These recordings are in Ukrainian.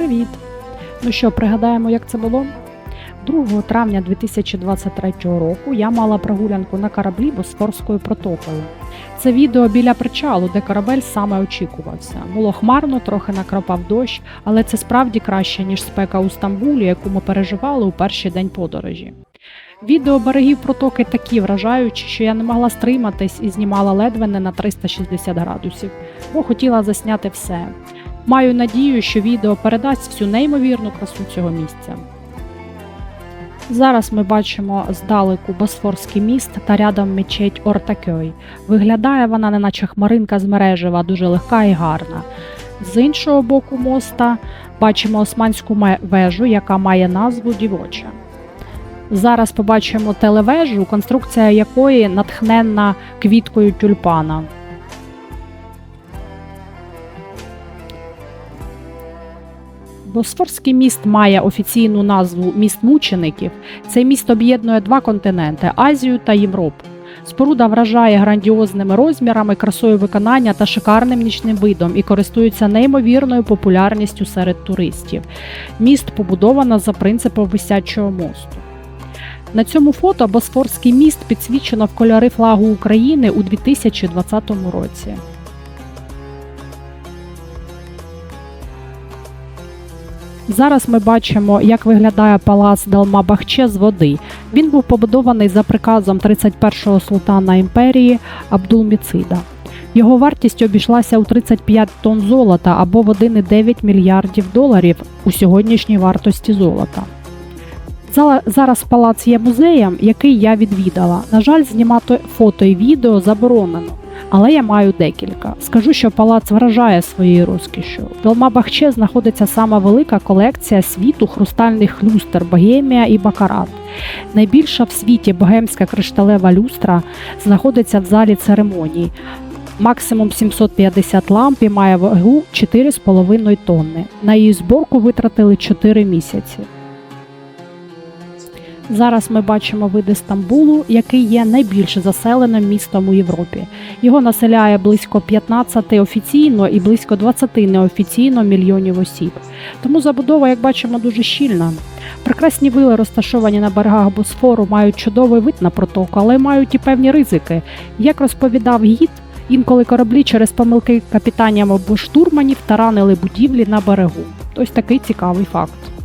Привіт! Ну що, пригадаємо, як це було? 2 травня 2023 року я мала прогулянку на кораблі Босфорською протокою. Це відео біля причалу, де корабель саме очікувався. Було хмарно, трохи накропав дощ, але це справді краще, ніж спека у Стамбулі, яку ми переживали у перший день подорожі. Відео берегів протоки такі вражаючі, що я не могла стриматись і знімала ледве не на 360 градусів, бо хотіла засняти все. Маю надію, що відео передасть всю неймовірну красу цього місця. Зараз ми бачимо здалеку Босфорський міст та рядом мечеть Ортакьой. Виглядає вона, неначе хмаринка з мережева, дуже легка і гарна. З іншого боку моста бачимо османську вежу, яка має назву Дівоча. Зараз побачимо телевежу, конструкція якої натхненна квіткою тюльпана. Босфорський міст має офіційну назву міст мучеників. Цей міст об'єднує два континенти Азію та Європу. Споруда вражає грандіозними розмірами, красою виконання та шикарним нічним видом і користується неймовірною популярністю серед туристів. Міст побудовано за принципом висячого мосту. На цьому фото Босфорський міст підсвічено в кольори флагу України у 2020 році. Зараз ми бачимо, як виглядає палац Далмабахче з води. Він був побудований за приказом 31-го султана імперії Абдулміцида. Його вартість обійшлася у 35 тонн золота або в 1,9 мільярдів доларів у сьогоднішній вартості золота. Зараз палац є музеєм, який я відвідала. На жаль, знімати фото і відео заборонено. Але я маю декілька. Скажу, що палац вражає своєю розкішшю. В Долмабахче знаходиться сама велика колекція світу хрустальних люстр Богемія і Бакарат. Найбільша в світі богемська кришталева люстра знаходиться в залі церемоній. Максимум 750 ламп і має вагу 4,5 тонни. На її зборку витратили 4 місяці. Зараз ми бачимо види Стамбулу, який є найбільш заселеним містом у Європі. Його населяє близько 15 офіційно і близько 20 неофіційно мільйонів осіб. Тому забудова, як бачимо, дуже щільна. Прекрасні вили, розташовані на берегах Босфору, мають чудовий вид на протоку, але мають і певні ризики. Як розповідав гід, інколи кораблі через помилки капітанів або штурманів таранили будівлі на берегу. Ось такий цікавий факт.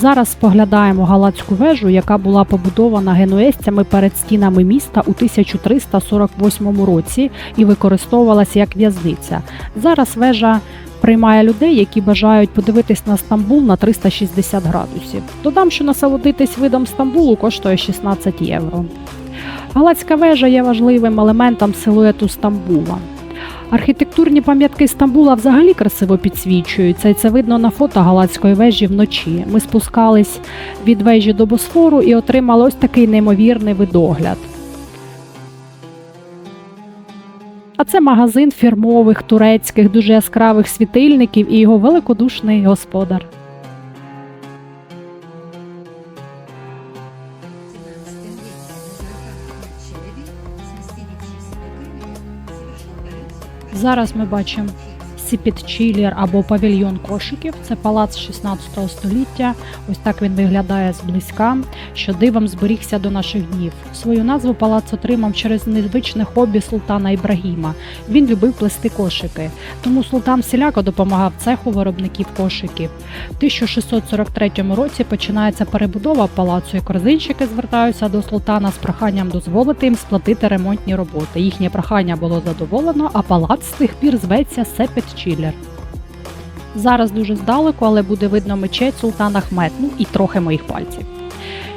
Зараз споглядаємо Галацьку вежу, яка була побудована генуезцями перед стінами міста у 1348 році і використовувалася як в'язниця. Зараз вежа приймає людей, які бажають подивитись на Стамбул на 360 градусів. Додам, що насолодитись видом Стамбулу коштує 16 євро. Галацька вежа є важливим елементом силуету Стамбула. Архітектурні пам'ятки Стамбула взагалі красиво підсвічуються, і це видно на фото Галацької вежі вночі. Ми спускались від вежі до Босфору і отримали ось такий неймовірний видогляд. А це магазин фірмових турецьких, дуже яскравих світильників і його великодушний господар. Зараз ми бачимо Сіпітчілір або павільйон кошиків. Це палац 16 століття. Ось так він виглядає зблизька, що дивом зберігся до наших днів. Свою назву палац отримав через незвичне хобі султана Ібрагіма. Він любив плести кошики. Тому султан всіляко допомагав цеху виробників кошиків. В 1643 році починається перебудова палацу, і корзинщики звертаються до султана з проханням дозволити їм сплатити ремонтні роботи. Їхнє прохання було задоволено, а палац з тих пір зветься Сепетчілер. Зараз дуже здалеку, але буде видно мечеть Султана Ахмед, ну і трохи моїх пальців.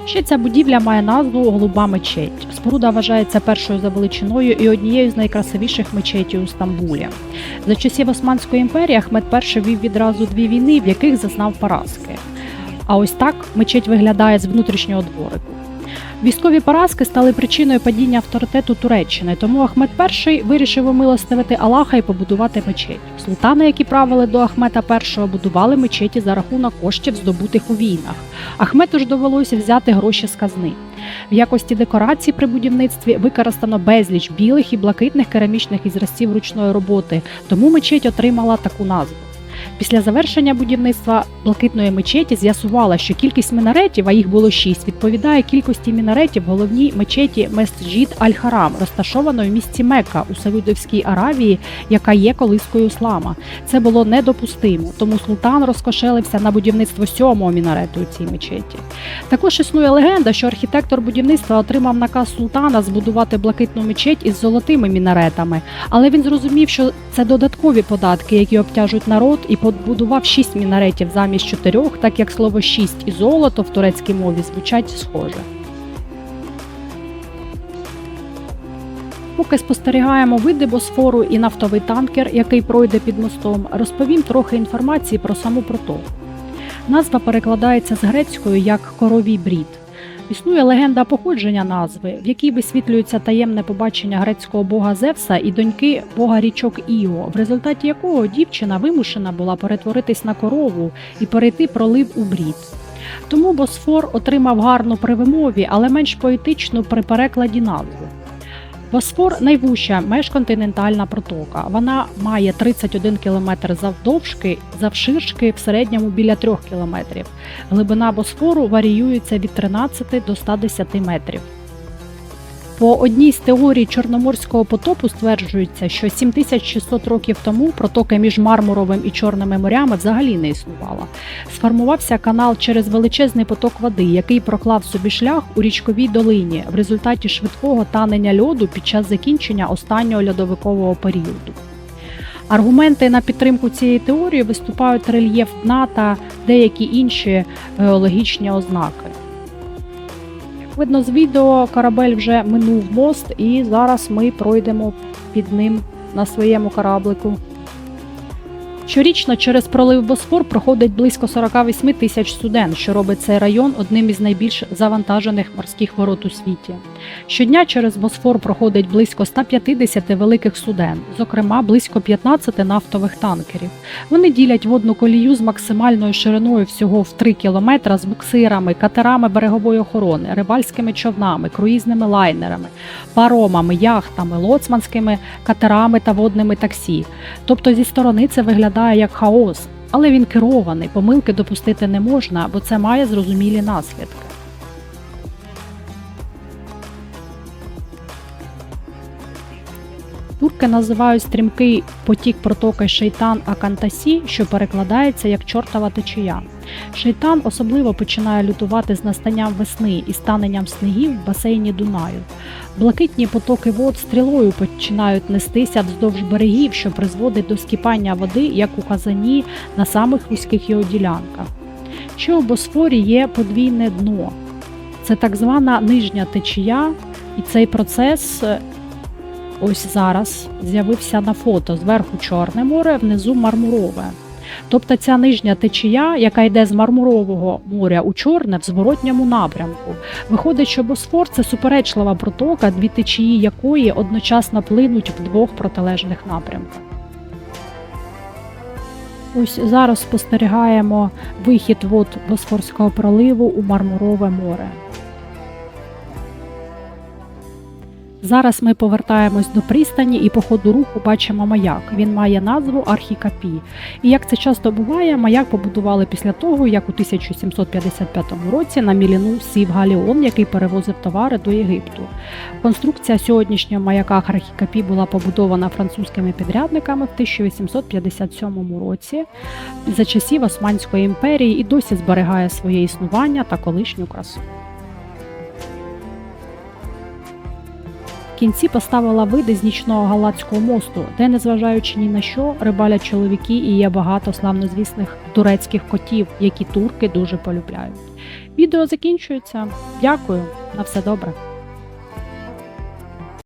Ще ця будівля має назву Голуба мечеть. Споруда вважається першою за величиною і однією з найкрасивіших мечетів у Стамбулі. За часів Османської імперії Ахмед І вів відразу дві війни, в яких зазнав поразки. А ось так мечеть виглядає з внутрішнього дворику. Військові поразки стали причиною падіння авторитету Туреччини, тому Ахмед І вирішив умилостивити Аллаха і побудувати мечеть. Султани, які правили до Ахмета І, будували мечеті за рахунок коштів, здобутих у війнах. Ахмету ж довелося взяти гроші з казни. В якості декорацій при будівництві використано безліч білих і блакитних керамічних ізразців ручної роботи, тому мечеть отримала таку назву. Після завершення будівництва блакитної мечеті з'ясувала, що кількість мінаретів, а їх було шість, відповідає кількості мінаретів головній мечеті Месджід Аль-Харам, розташованої в місті Мекка у Саудовській Аравії, яка є колискою іслама. Це було недопустимо, тому султан розкошелився на будівництво сьомого мінарету у цій мечеті. Також існує легенда, що архітектор будівництва отримав наказ султана збудувати блакитну мечеть із золотими мінаретами, але він зрозумів, що це додаткові податки, які обтяжують народ, і побудував шість мінаретів замість чотирьох, так як слово шість і золото в турецькій мові звучать схоже. Поки спостерігаємо види Босфору і нафтовий танкер, який пройде під мостом, розповім трохи інформації про саму протоку. Назва перекладається з грецькою як коровій брід. Існує легенда походження назви, в якій висвітлюється таємне побачення грецького бога Зевса і доньки бога річок Іо, в результаті якого дівчина вимушена була перетворитись на корову і перейти пролив у брід. Тому Босфор отримав гарну при вимові, але менш поетичну при перекладі назву. Босфор найвужча межконтинентальна протока. Вона має 31 км завдовжки, завширшки в середньому біля 3 км. Глибина Босфору варіюється від 13 до 110 метрів. По одній з теорій Чорноморського потопу стверджується, що 7600 років тому протоки між Мармуровим і Чорними морями взагалі не існувала. Сформувався канал через величезний поток води, який проклав собі шлях у річковій долині в результаті швидкого танення льоду під час закінчення останнього льодовикового періоду. Аргументи на підтримку цієї теорії виступають рельєф дна та деякі інші геологічні ознаки. Видно з відео, корабель вже минув мост, і зараз ми пройдемо під ним на своєму кораблику. Щорічно через пролив Босфор проходить близько 48 тисяч суден, що робить цей район одним із найбільш завантажених морських ворот у світі. Щодня через Босфор проходить близько 150 великих суден, зокрема близько 15 нафтових танкерів. Вони ділять водну колію з максимальною шириною всього в 3 кілометра з буксирами, катерами берегової охорони, рибальськими човнами, круїзними лайнерами, паромами, яхтами, лоцманськими катерами та водними таксі. Тобто зі сторони це виглядає як хаос, але він керований, помилки допустити не можна, бо це має зрозумілі наслідки. Турки називають стрімкий потік протоки Шейтан Акантасі, що перекладається як чортова течія. Шейтан особливо починає лютувати з настанням весни і станенням снігів в басейні Дунаю. Блакитні потоки вод стрілою починають нестися вздовж берегів, що призводить до скіпання води, як у казані на самих вузьких його ділянках. Ще у Босфорі є подвійне дно. Це так звана нижня течія, і цей процес е, ось зараз з'явився на фото. Зверху Чорне море, внизу Мармурове. Тобто ця нижня течія, яка йде з Мармурового моря у Чорне в зворотньому напрямку. Виходить, що Босфор це суперечлива протока, дві течії якої одночасно плинуть в двох протилежних напрямках. Ось зараз спостерігаємо вихід вод Босфорського проливу у Мармурове море. Зараз ми повертаємось до пристані і по ходу руху бачимо маяк. Він має назву Архікапі. І як це часто буває, маяк побудували після того, як у 1755 році на Міліну сів галіон, який перевозив товари до Єгипту. Конструкція сьогоднішнього маяка Архікапі була побудована французькими підрядниками в 1857 році за часів Османської імперії і досі зберігає своє існування та колишню красу. Кінці поставила види з нічного Галацького мосту, де, незважаючи ні на що, рибалять чоловіки і є багато славнозвісних турецьких котів, які турки дуже полюбляють. Відео закінчується. Дякую, на все добре.